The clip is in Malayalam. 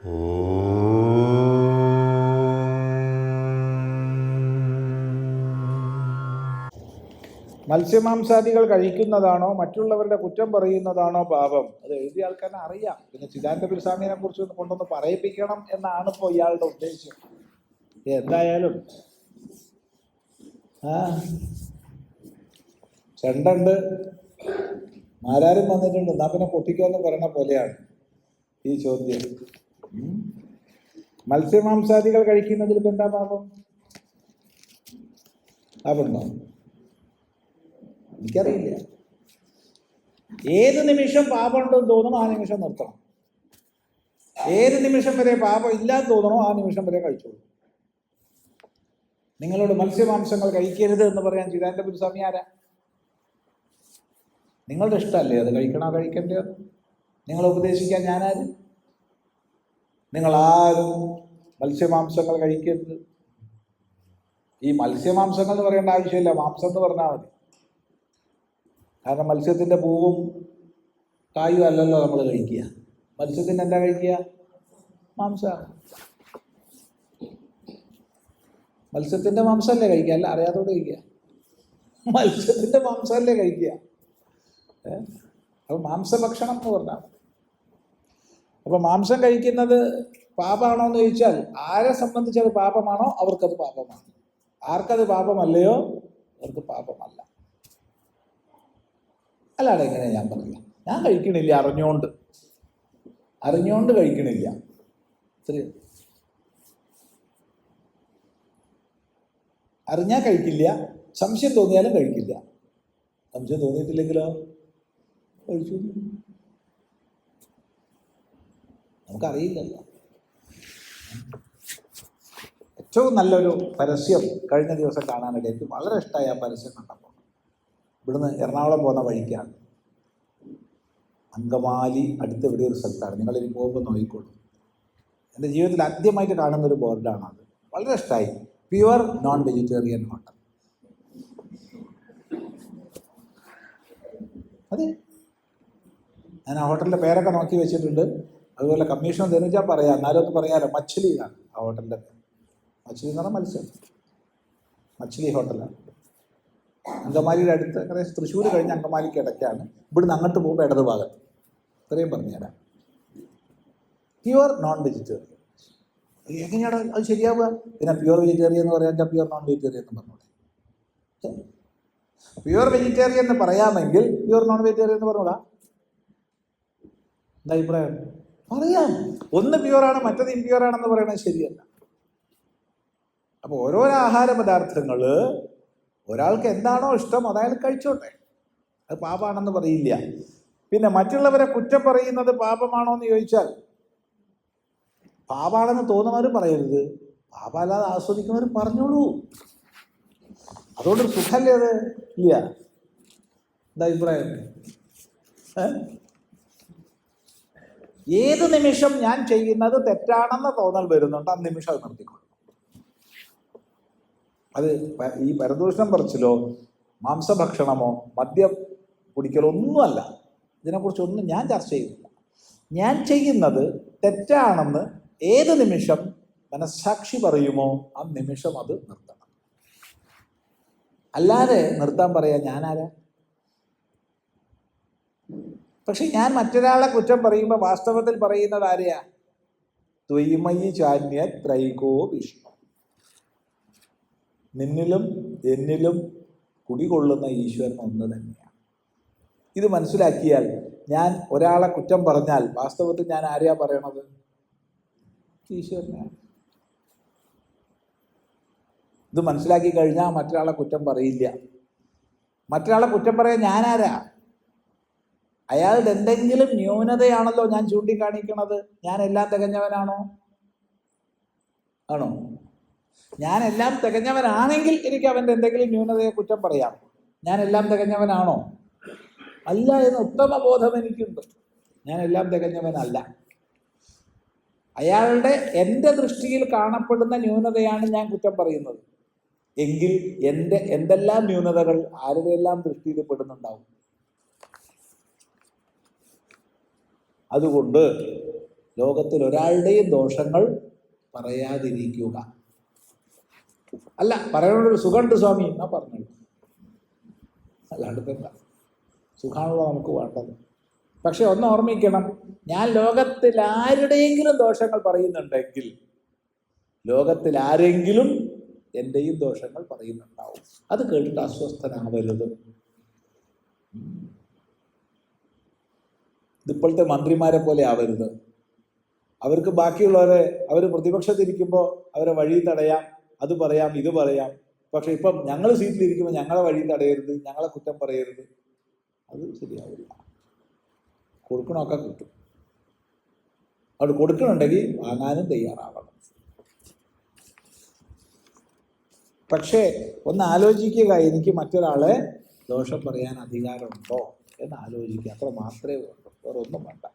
മത്സ്യമാംസാദികൾ കഴിക്കുന്നതാണോ? മറ്റുള്ളവരുടെ കുറ്റം പറയുന്നതാണോ പാപം? അത് എഴുതിയ ആൾക്കാരെ അറിയാം. പിന്നെ ചിദാനന്ദപുര സ്വാമിനെ കുറിച്ച് കൊണ്ടൊന്ന് പറയിപ്പിക്കണം എന്നാണ് ഇപ്പോൾ ഇയാളുടെ ഉദ്ദേശം. എന്തായാലും ആ ചെണ്ടുണ്ട് ആരാരും വന്നിട്ടുണ്ട്. എന്നാ പിന്നെ പൊട്ടിക്കുമെന്ന് പറയണ പോലെയാണ് ഈ ചോദ്യം. മത്സ്യമാംസാദികൾ കഴിക്കുന്നതിൽ എന്താ പാപം? പാപമുണ്ടോ എനിക്കറിയില്ല. ഏത് നിമിഷം പാപമുണ്ടെന്ന് തോന്നണം ആ നിമിഷം നിർത്തണം. ഏത് നിമിഷം വരെ പാപം ഇല്ലാന്ന് തോന്നണോ ആ നിമിഷം വരെ കഴിച്ചോളൂ. നിങ്ങളോട് മത്സ്യമാംസങ്ങൾ കഴിക്കരുത് എന്ന് പറയാൻ ചിദാനന്ദപുര സ്വാമി ആരാ? നിങ്ങളുടെ ഇഷ്ടമല്ലേ അത് കഴിക്കണോ കഴിക്കണ്ടയോ? നിങ്ങളെ ഉപദേശിക്കാൻ ഞാനാര്? നിങ്ങളാരും മത്സ്യമാംസങ്ങൾ കഴിക്കരുത്. ഈ മത്സ്യമാംസങ്ങൾ എന്ന് പറയേണ്ട ആവശ്യമില്ല. മാംസം എന്ന് പറഞ്ഞാൽ മതി. കാരണം മത്സ്യത്തിന്റെ പൂവും കായും അല്ലല്ലോ നമ്മൾ കഴിക്കുക. മത്സ്യത്തിന്റെ എന്താ കഴിക്കുക? മാംസമാണ് മത്സ്യത്തിന്റെ മാംസമല്ലേ കഴിക്കുക? അല്ല അറിയാത്തോടെ കഴിക്കുക. മത്സ്യത്തിന്റെ മാംസമല്ലേ കഴിക്കുക. അപ്പം അപ്പോൾ മാംസഭക്ഷണം എന്ന് പറഞ്ഞാൽ അപ്പോൾ മാംസം കഴിക്കുന്നത് പാപമാണോ എന്ന് ചോദിച്ചാൽ ആരെ സംബന്ധിച്ച് അത് പാപമാണോ അവർക്കത് പാപമാണ്. ആർക്കത് പാപമല്ലയോ? അവർക്ക് പാപമല്ല. അല്ലാതെ എങ്ങനെ ഞാൻ പറയില്ല. ഞാൻ കഴിക്കണില്ല അറിഞ്ഞുകൊണ്ട് അറിഞ്ഞുകൊണ്ട് കഴിക്കണില്ല. ശരി. അറിഞ്ഞാൽ കഴിക്കില്ല സംശയം തോന്നിയാലും കഴിക്കില്ല. സംശയം തോന്നിയിട്ടില്ലെങ്കിലോ? കഴിച്ചു. നമുക്കറിയില്ലല്ലോ. ഏറ്റവും നല്ലൊരു പരസ്യം കഴിഞ്ഞ ദിവസം കാണാനിടയിൽ എനിക്ക് വളരെ ഇഷ്ടമായ പരസ്യം കണ്ടപ്പോൾ. ഇവിടുന്ന് എറണാകുളം പോകുന്ന വഴിക്കാണ്. അങ്കമാലി അടുത്ത് എവിടെ ഒരു സ്ഥലത്താണ്. നിങ്ങൾ ഇനി പോകുമ്പോൾ നോക്കിക്കോളൂ. എന്റെ ജീവിതത്തിൽ ആദ്യമായിട്ട് കാണുന്ന ഒരു ബോർഡാണ് അത്. വളരെ ഇഷ്ടമായി. പ്യുവർ നോൺ വെജിറ്റേറിയൻ ഹോട്ടൽ അതെ. ഞാൻ ആ ഹോട്ടലിന്റെ പേരൊക്കെ നോക്കി വെച്ചിട്ടുണ്ട്. അതുപോലെ കമ്മീഷൻ തരുച്ചാൽ പറയാം. എന്നാലും ഒന്ന് പറയാമല്ലോ മച്ചിലി എന്നാണ് ആ ഹോട്ടലിന്റെ മച്ചിലി എന്ന് പറഞ്ഞാൽ മത്സ്യം. മച്ചിലി ഹോട്ടലാണ്. അങ്കമാലിയുടെ അടുത്ത് ഏകദേശം തൃശ്ശൂർ കഴിഞ്ഞ് അങ്കമാലിക്ക് ഇടയ്ക്കാണ് ഇവിടുന്ന് അങ്ങോട്ട് പോകുമ്പോൾ ഇടത് ഭാഗത്ത്. ഇത്രയും പറഞ്ഞുതരാം പ്യുവർ നോൺ വെജിറ്റേറിയൻ എങ്ങനെയാണ് അത് ശരിയാവുക? പിന്നെ പ്യുവർ വെജിറ്റേറിയൻ എന്ന് പറയാൻ പ്യുവർ നോൺ വെജിറ്റേറിയൻ എന്ന് പറഞ്ഞോളെ. പ്യുവർ വെജിറ്റേറിയൻ എന്ന് പറയാമെങ്കിൽ പ്യുവർ നോൺ വെജിറ്റേറിയൻ എന്ന് പറഞ്ഞോളാം. എന്താ അഭിപ്രായം? പറയാം ഒന്ന് പ്യുവറാണ് മറ്റത് ഇംപ്യുവർ ആണെന്ന് പറയണത് ശരിയല്ല. അപ്പോൾ ഓരോരോ ആഹാര പദാർത്ഥങ്ങൾ ഒരാൾക്ക് എന്താണോ ഇഷ്ടം അതായത് കഴിച്ചോട്ടെ. അത് പാപമാണെന്ന് പറയില്ല. പിന്നെ മറ്റുള്ളവരെ കുറ്റം പറയുന്നത് പാപമാണോ എന്ന് ചോദിച്ചാൽ പാപാണെന്ന് തോന്നുന്നവർ പറയരുത്. പാപമല്ലാതെ ആസ്വദിക്കുന്നവർ പറഞ്ഞോളൂ. അതുകൊണ്ട് സുഖമല്ലേ അത്? ഇല്ല. എന്താ അഭിപ്രായം? ഏത് നിമിഷം ഞാൻ ചെയ്യുന്നത് തെറ്റാണെന്ന് തോന്നൽ വരുന്നുണ്ട് ആ നിമിഷം അത് നിർത്തിക്കൊള്ളു. അത് ഈ പരദൂഷണം പറിച്ചിലോ മാംസഭക്ഷണമോ മദ്യം കുടിക്കലോ ഒന്നുമല്ല. ഇതിനെക്കുറിച്ചൊന്നും ഞാൻ ചർച്ച ചെയ്യുന്നില്ല ഞാൻ ചെയ്യുന്നത് തെറ്റാണെന്ന് ഏത് നിമിഷം മനസ്സാക്ഷി പറയുമോ ആ നിമിഷം അത് നിർത്തണം. അല്ലാതെ നിർത്താൻ പറയാ ഞാനാരാ? പക്ഷെ ഞാൻ മറ്റൊരാളെ കുറ്റം പറയുമ്പോൾ വാസ്തവത്തിൽ പറയുന്നത് ആരെയാ? ത്വയ്മയി ചാന്യ ത്രൈകോ വിഷ്ണു നിന്നിലും എന്നിലും കുടികൊള്ളുന്ന ഈശ്വരൻ ഒന്ന് തന്നെയാണ് ഇത് മനസ്സിലാക്കിയാൽ ഞാൻ ഒരാളെ കുറ്റം പറഞ്ഞാൽ വാസ്തവത്തിൽ ഞാൻ ആരെയാ പറയണത്? ഈശ്വരനെയാണ് ഇത് മനസ്സിലാക്കി കഴിഞ്ഞാൽ മറ്റൊരാളെ കുറ്റം പറയില്ല. മറ്റൊരാളെ കുറ്റം പറയാൻ ഞാനാരാ അയാളുടെ എന്തെങ്കിലും ന്യൂനതയാണല്ലോ ഞാൻ ചൂണ്ടിക്കാണിക്കണത്? ഞാൻ എല്ലാം തികഞ്ഞവനാണോ? ആണോ? ഞാൻ എല്ലാം തികഞ്ഞവനാണെങ്കിൽ എനിക്ക് അവന്റെ എന്തെങ്കിലും ന്യൂനതയെ കുറ്റം പറയാം. ഞാൻ എല്ലാം തികഞ്ഞവനാണോ? അല്ല എന്ന് ഉത്തമ ബോധം എനിക്കുണ്ട്. ഞാൻ എല്ലാം തികഞ്ഞവനല്ല. അയാളുടെ എന്റെ ദൃഷ്ടിയിൽ കാണപ്പെടുന്ന ന്യൂനതയാണ് ഞാൻ കുറ്റം പറയുന്നത്. എങ്കിൽ എന്റെ എന്തെല്ലാം ന്യൂനതകൾ ആരുടെയെല്ലാം ദൃഷ്ടിയിൽ പെടുന്നുണ്ടാവും? അതുകൊണ്ട് ലോകത്തിൽ ഒരാളുടെയും ദോഷങ്ങൾ പറയാതിരിക്കുക. അല്ല പറയാനുള്ളൊരു സുഖമുണ്ട് സ്വാമി എന്നാ പറഞ്ഞു അല്ലാണ്ട് എന്താ? സുഖമാണല്ലോ നമുക്ക് വേണ്ടത്. പക്ഷെ ഒന്ന് ഓർമ്മിക്കണം ഞാൻ ലോകത്തിൽ ആരുടെയെങ്കിലും ദോഷങ്ങൾ പറയുന്നുണ്ടെങ്കിൽ ലോകത്തിൽ ആരെങ്കിലും എന്റെയും ദോഷങ്ങൾ പറയുന്നുണ്ടാവും. അത് കേട്ടിട്ട് അസ്വസ്ഥനാവരുത്. ഇതിപ്പോഴത്തെ മന്ത്രിമാരെ പോലെ ആവരുത്. അവർക്ക് ബാക്കിയുള്ളവരെ അവർ പ്രതിപക്ഷത്തിരിക്കുമ്പോൾ അവരെ വഴി തടയാം അത് പറയാം ഇത് പറയാം. പക്ഷെ ഇപ്പം ഞങ്ങൾ സീറ്റിലിരിക്കുമ്പോൾ ഞങ്ങളെ വഴി തടയരുത് ഞങ്ങളെ കുറ്റം പറയരുത്. അത് ശരിയാവില്ല. കൊടുക്കണമൊക്കെ കിട്ടും. അവിടെ കൊടുക്കണുണ്ടെങ്കിൽ വാങ്ങാനും തയ്യാറാവണം. പക്ഷേ ഒന്ന് ആലോചിക്കുക. എനിക്ക് മറ്റൊരാളെ ദോഷം പറയാൻ അധികാരമുണ്ടോ എന്ന് ആലോചിക്കുക. അത്ര മാത്രമേ ഉള്ളൂ. വേറെ ഒന്നും വേണ്ട